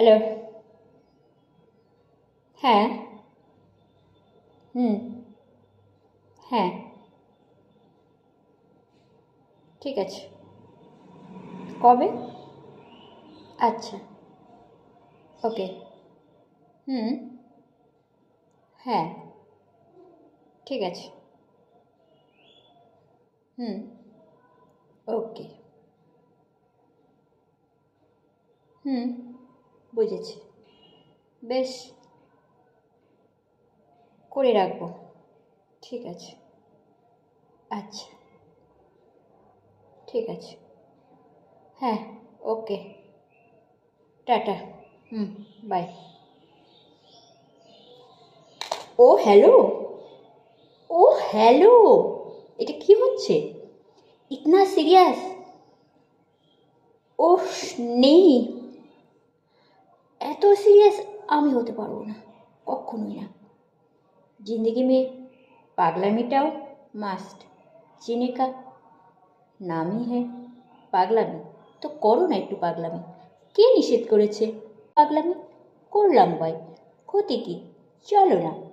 Hello হ্যাঁ। হুম। হ্যাঁ। ঠিক আছে। কবে? আচ্ছা। ওকে। হুম। হ্যাঁ। ঠিক আছে। হুম। ওকে। হুম। বুঝেছি। বেশ, করে রাখব। ঠিক আছে। আচ্ছা। ঠিক আছে। হ্যাঁ ওকে। টাটা। হুম, বাই। ও, হ্যালো? ও, হ্যালো? এটা কি হচ্ছে? ইতনা সিরিয়াস? ও নেই। এত সিরিয়াস আমি হতে পারব না। কখনোই না। জিন্দেগি মেয়ে পাগলা পাগলামিটাও মাস্ট চিনে কা নামই হ্যাঁ পাগলামি। তো করো না একটু পাগলামি। কে নিষেধ করেছে? পাগলামি? করলাম ভাই। ক্ষতি কি? চলো না।